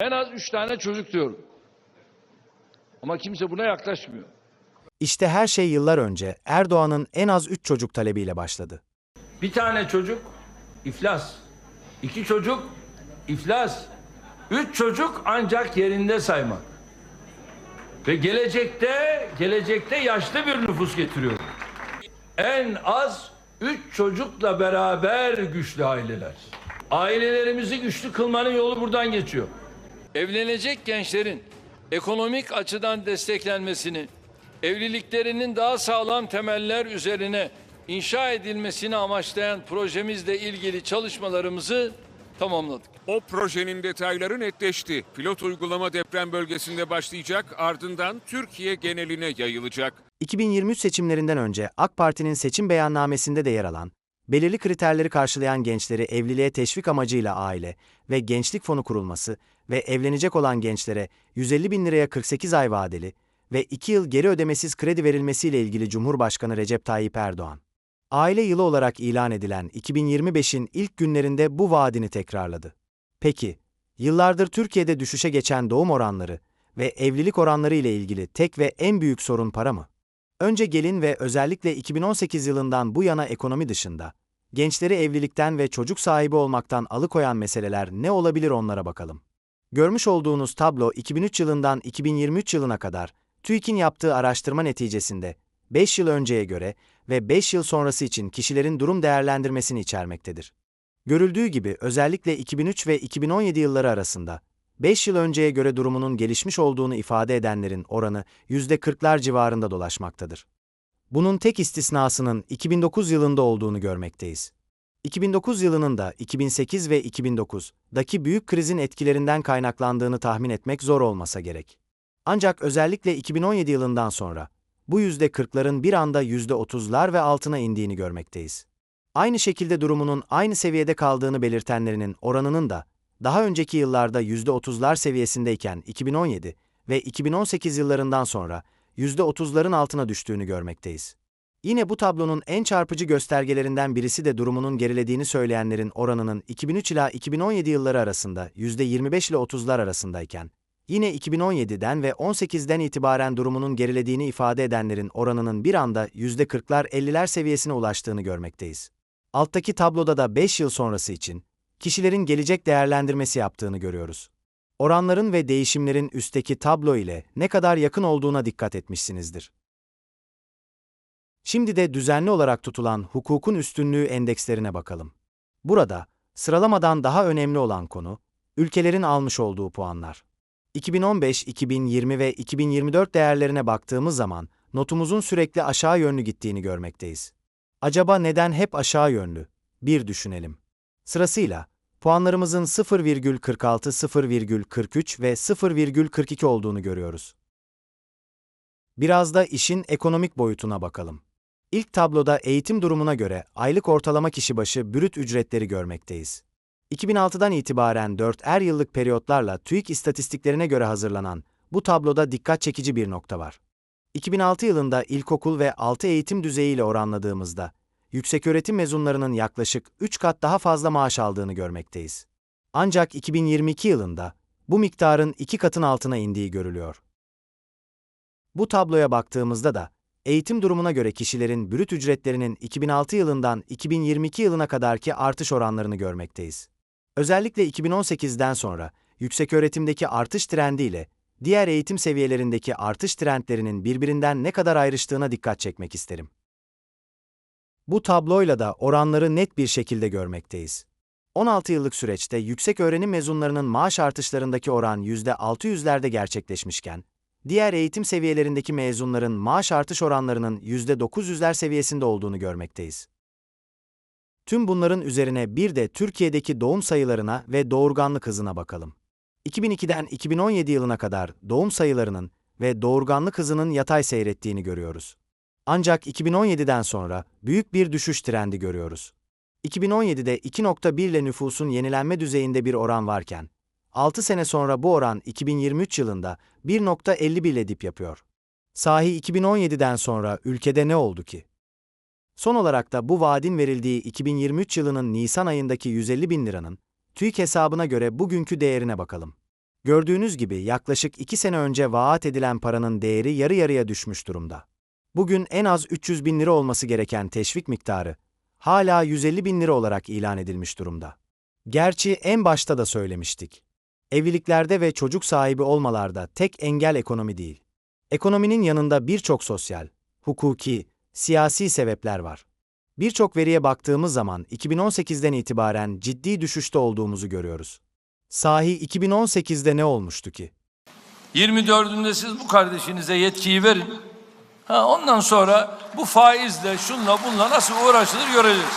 En az üç tane çocuk diyorum. Ama kimse buna yaklaşmıyor. İşte her şey yıllar önce Erdoğan'ın en az 3 çocuk talebiyle başladı. Bir tane çocuk iflas. İki çocuk iflas. Üç çocuk ancak yerinde saymak. Ve gelecekte, gelecekte yaşlı bir nüfus getiriyor. En az üç çocukla beraber güçlü aileler. Ailelerimizi güçlü kılmanın yolu buradan geçiyor. Evlenecek gençlerin ekonomik açıdan desteklenmesini, evliliklerinin daha sağlam temeller üzerine inşa edilmesini amaçlayan projemizle ilgili çalışmalarımızı tamamladık. O projenin detayları netleşti. Pilot uygulama deprem bölgesinde başlayacak, ardından Türkiye geneline yayılacak. 2023 seçimlerinden önce AK Parti'nin seçim beyannamesinde de yer alan, belirli kriterleri karşılayan gençleri evliliğe teşvik amacıyla aile ve gençlik fonu kurulması ve evlenecek olan gençlere 150 bin liraya 48 ay vadeli ve 2 yıl geri ödemesiz kredi verilmesiyle ilgili Cumhurbaşkanı Recep Tayyip Erdoğan. Aile yılı olarak ilan edilen 2025'in ilk günlerinde bu vaadini tekrarladı. Peki, yıllardır Türkiye'de düşüşe geçen doğum oranları ve evlilik oranları ile ilgili tek ve en büyük sorun para mı? Önce gelin ve özellikle 2018 yılından bu yana ekonomi dışında, gençleri evlilikten ve çocuk sahibi olmaktan alıkoyan meseleler ne olabilir onlara bakalım. Görmüş olduğunuz tablo 2003 yılından 2023 yılına kadar TÜİK'in yaptığı araştırma neticesinde 5 yıl önceye göre ve 5 yıl sonrası için kişilerin durum değerlendirmesini içermektedir. Görüldüğü gibi özellikle 2003 ve 2017 yılları arasında 5 yıl önceye göre durumunun gelişmiş olduğunu ifade edenlerin oranı %40'lar civarında dolaşmaktadır. Bunun tek istisnasının 2009 yılında olduğunu görmekteyiz. 2009 yılının da 2008 ve 2009'daki büyük krizin etkilerinden kaynaklandığını tahmin etmek zor olmasa gerek. Ancak özellikle 2017 yılından sonra bu %40'ların bir anda %30'lar ve altına indiğini görmekteyiz. Aynı şekilde durumunun aynı seviyede kaldığını belirtenlerinin oranının da daha önceki yıllarda %30'lar seviyesindeyken 2017 ve 2018 yıllarından sonra %30'ların altına düştüğünü görmekteyiz. Yine bu tablonun en çarpıcı göstergelerinden birisi de durumunun gerilediğini söyleyenlerin oranının 2003 ila 2017 yılları arasında %25 ile 30'lar arasındayken, yine 2017'den ve 18'den itibaren durumunun gerilediğini ifade edenlerin oranının bir anda %40'lar 50'ler seviyesine ulaştığını görmekteyiz. Alttaki tabloda da 5 yıl sonrası için kişilerin gelecek değerlendirmesi yaptığını görüyoruz. Oranların ve değişimlerin üstteki tablo ile ne kadar yakın olduğuna dikkat etmişsinizdir. Şimdi de düzenli olarak tutulan hukukun üstünlüğü endekslerine bakalım. Burada sıralamadan daha önemli olan konu ülkelerin almış olduğu puanlar. 2015, 2020 ve 2024 değerlerine baktığımız zaman notumuzun sürekli aşağı yönlü gittiğini görmekteyiz. Acaba neden hep aşağı yönlü? Bir düşünelim. Sırasıyla puanlarımızın 0,46, 0,43 ve 0,42 olduğunu görüyoruz. Biraz da işin ekonomik boyutuna bakalım. İlk tabloda eğitim durumuna göre aylık ortalama kişi başı brüt ücretleri görmekteyiz. 2006'dan itibaren 4 er yıllık periyotlarla TÜİK istatistiklerine göre hazırlanan bu tabloda dikkat çekici bir nokta var. 2006 yılında ilkokul ve altı eğitim düzeyiyle oranladığımızda, yükseköğretim mezunlarının yaklaşık 3 kat daha fazla maaş aldığını görmekteyiz. Ancak 2022 yılında bu miktarın 2 katın altına indiği görülüyor. Bu tabloya baktığımızda da eğitim durumuna göre kişilerin brüt ücretlerinin 2006 yılından 2022 yılına kadarki artış oranlarını görmekteyiz. Özellikle 2018'den sonra yükseköğretimdeki artış trendiyle diğer eğitim seviyelerindeki artış trendlerinin birbirinden ne kadar ayrıştığına dikkat çekmek isterim. Bu tabloyla da oranları net bir şekilde görmekteyiz. 16 yıllık süreçte yüksek öğrenim mezunlarının maaş artışlarındaki oran %600'lerde gerçekleşmişken, diğer eğitim seviyelerindeki mezunların maaş artış oranlarının %900'ler seviyesinde olduğunu görmekteyiz. Tüm bunların üzerine bir de Türkiye'deki doğum sayılarına ve doğurganlık hızına bakalım. 2002'den 2017 yılına kadar doğum sayılarının ve doğurganlık hızının yatay seyrettiğini görüyoruz. Ancak 2017'den sonra büyük bir düşüş trendi görüyoruz. 2017'de 2.1 ile nüfusun yenilenme düzeyinde bir oran varken, 6 sene sonra bu oran 2023 yılında 1.51 ile dip yapıyor. Sahi 2017'den sonra ülkede ne oldu ki? Son olarak da bu vaadin verildiği 2023 yılının Nisan ayındaki 150 bin liranın TÜİK hesabına göre bugünkü değerine bakalım. Gördüğünüz gibi yaklaşık 2 sene önce vaat edilen paranın değeri yarı yarıya düşmüş durumda. Bugün en az 300 bin lira olması gereken teşvik miktarı, hala 150 bin lira olarak ilan edilmiş durumda. Gerçi en başta da söylemiştik. Evliliklerde ve çocuk sahibi olmalarda tek engel ekonomi değil. Ekonominin yanında birçok sosyal, hukuki, siyasi sebepler var. Birçok veriye baktığımız zaman 2018'den itibaren ciddi düşüşte olduğumuzu görüyoruz. Sahi 2018'de ne olmuştu ki? 24'ünde siz bu kardeşinize yetkiyi verin. Ha, ondan sonra bu faizle şunla bunla nasıl uğraşılır göreceğiz.